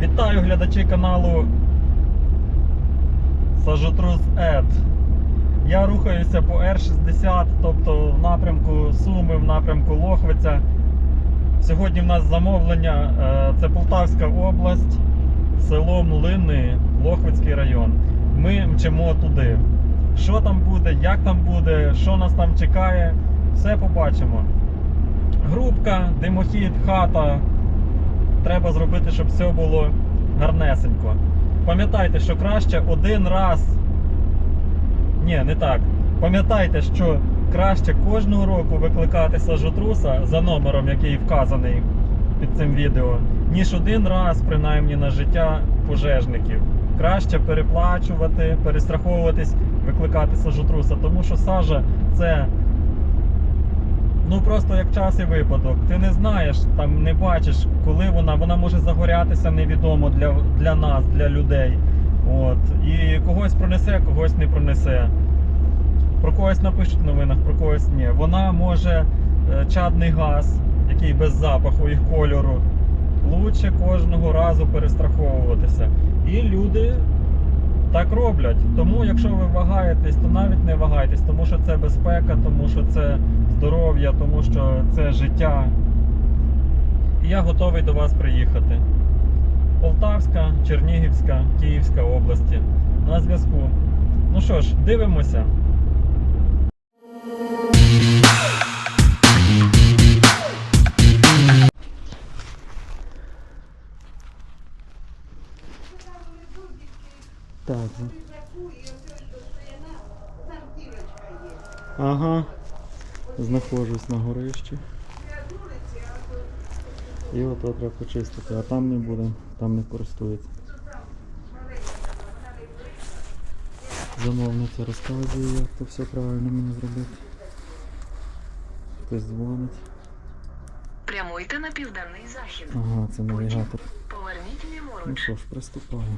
Вітаю глядачі каналу Сажотрус Ед. Я рухаюся по Р60, тобто в напрямку Суми, в напрямку Лохвиця. Сьогодні в нас замовлення е, це Полтавська область, село Млини, Лохвицький район. Ми мчимо туди. Що там буде, як там буде, що нас там чекає, все побачимо. Грубка, димохід, хата. Треба зробити, щоб все було гарнесенько. Пам'ятайте, що краще один раз. Ні, не так. Пам'ятайте, що краще кожного року викликати сажотруса за номером, який вказаний під цим відео, ніж один раз, принаймні, на життя пожежників. Краще переплачувати, перестраховуватись, викликати сажотруса, тому що сажа це ну просто як час і випадок. Ти не знаєш, там не бачиш, коли вона, вона може загорятися невідомо для, для нас, для людей. От. І когось пронесе, когось не пронесе. Про когось напишуть в новинах, про когось ні. Вона може е, чадний газ, який без запаху і кольору. Лучше кожного разу перестраховуватися. І люди так роблять. Тому, якщо ви вагаєтесь, то навіть не вагайтесь, тому що це безпека, тому що це здоров'я, тому що це життя. І я готовий до вас приїхати. Полтавська, Чернігівська, Київська області. На зв'язку. Ну що ж, дивимося. Так. Ага. Знаходжусь на горищі. І ото треба почистити, а там не буде, там не користується. Замовниця розказує, як то все правильно мені зробити. Хтось дзвонить. Прямуйте на південний захід. Ага, це навігатор. Поверніть Ну що ж, приступаю.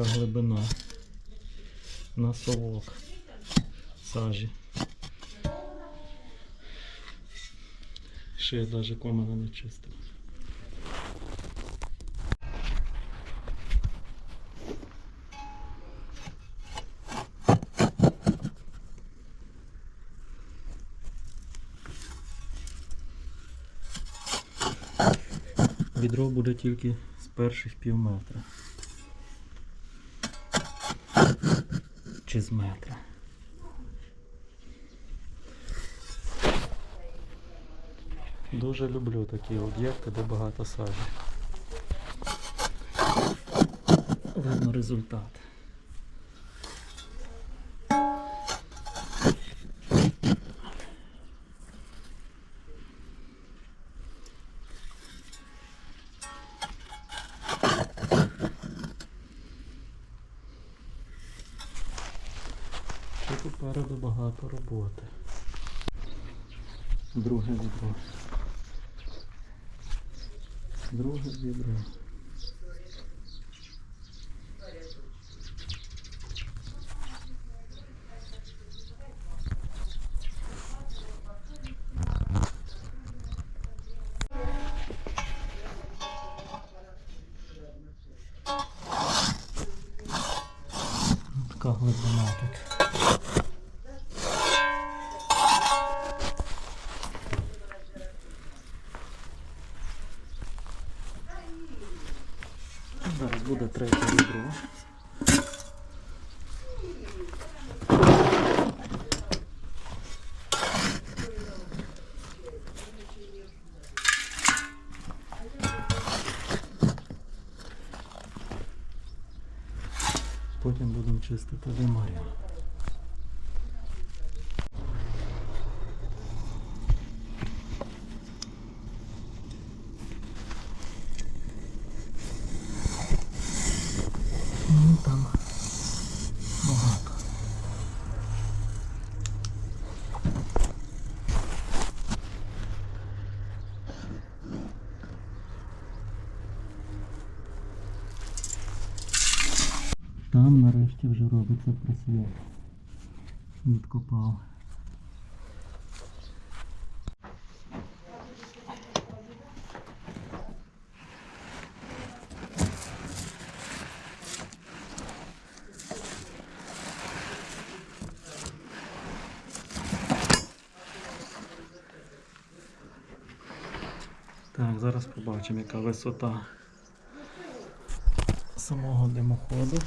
Яка глибина на совок сажі. Ще я навіть комина не чистив. Відро буде тільки з перших пів метра. Чи з метра. Дуже люблю такі об'єкти, де багато сажі. Видно результат. Попереду багато роботи. Друге відро. Друге відро. Така глибина тут. Чистити вимарю. Ну там багато. Там нарешті вже робиться просвіт. Відкопав. Так, зараз побачимо, яка висота самого димоходу.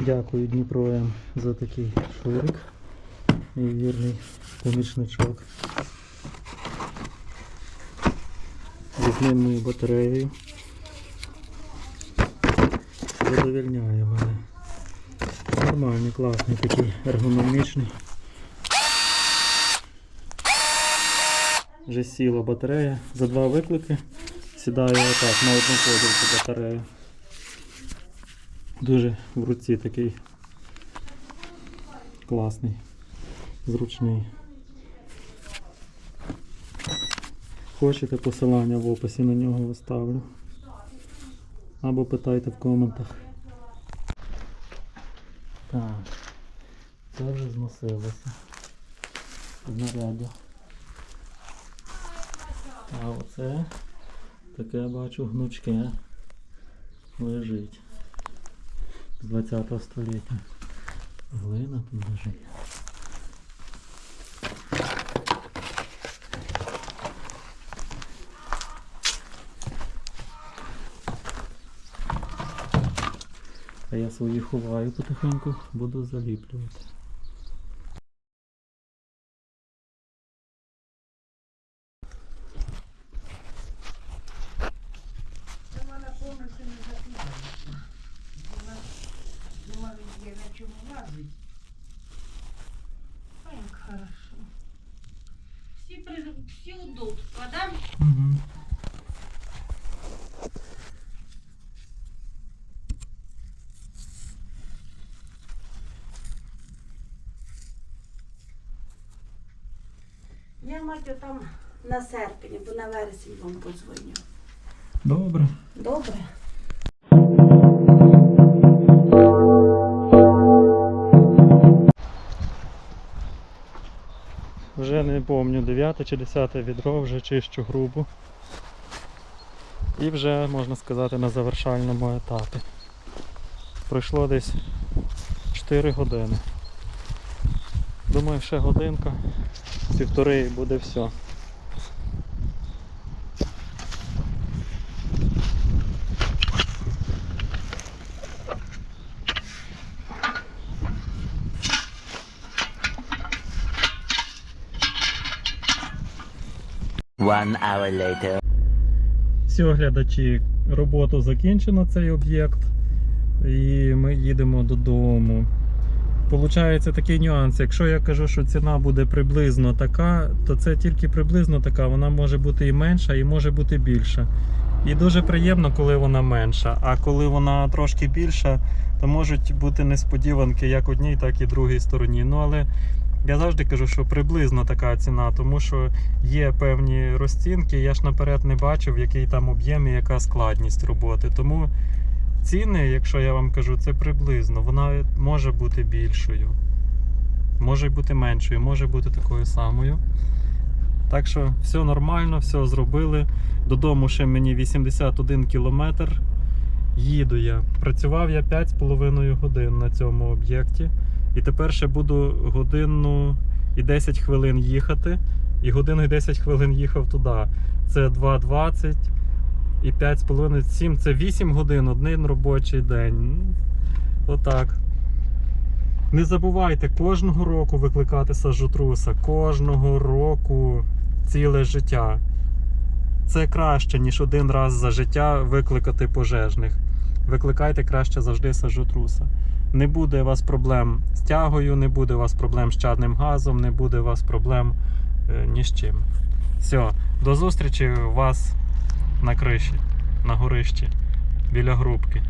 Дякую Дніпро М за такий шурик. Мій вірний помічничок. Візьмемо батарею. Задовільняє мене. Нормальний, класний такий ергономічний. Вже сіла батарея. За два виклики сідаю отак на одну поділку батарею. Дуже в руці такий класний, зручний. Хочете посилання в описі на нього оставлю. Або питайте в коментах. Так, це вже зносилося. Знаряддя. А оце таке бачу гнучке лежить з 20 століття. Глина тут лежить. А я свої ховаю потихеньку, буду заліплювати. на чому лазить. А як хорошо. Всі, при... всі удобства, да? Угу. Я мать там на серпні, бо на вересень вам подзвоню. Добре. Добре. Вже не пам'ятаю, 9 чи 10 відро, вже чищу грубу. І вже, можна сказати, на завершальному етапі. Пройшло десь 4 години. Думаю, ще годинка, півтори і буде все. One hour later. Все, глядачі, роботу закінчено цей об'єкт. І ми їдемо додому. Получається такий нюанс. Якщо я кажу, що ціна буде приблизно така, то це тільки приблизно така. Вона може бути і менша, і може бути більша. І дуже приємно, коли вона менша. А коли вона трошки більша, то можуть бути несподіванки як одній, так і другій стороні. Ну але я завжди кажу, що приблизно така ціна, тому що є певні розцінки. Я ж наперед не бачив, який там об'єм і яка складність роботи. Тому ціни, якщо я вам кажу, це приблизно. Вона може бути більшою, може бути меншою, може бути такою самою. Так що все нормально, все зробили. Додому ще мені 81 кілометр. Їду я. Працював я 5,5 годин на цьому об'єкті. І тепер ще буду годину і 10 хвилин їхати. І годину і 10 хвилин їхав туди. Це 2,20 і 5,5, 7. Це 8 годин, один робочий день. Отак. Не забувайте кожного року викликати сажотруса. Кожного року ціле життя. Це краще, ніж один раз за життя викликати пожежних. Викликайте краще завжди сажотруса. Не буде у вас проблем тягою, не буде у вас проблем з чадним газом, не буде у вас проблем е, ні з чим. Все, до зустрічі у вас на криші, на горищі, біля грубки.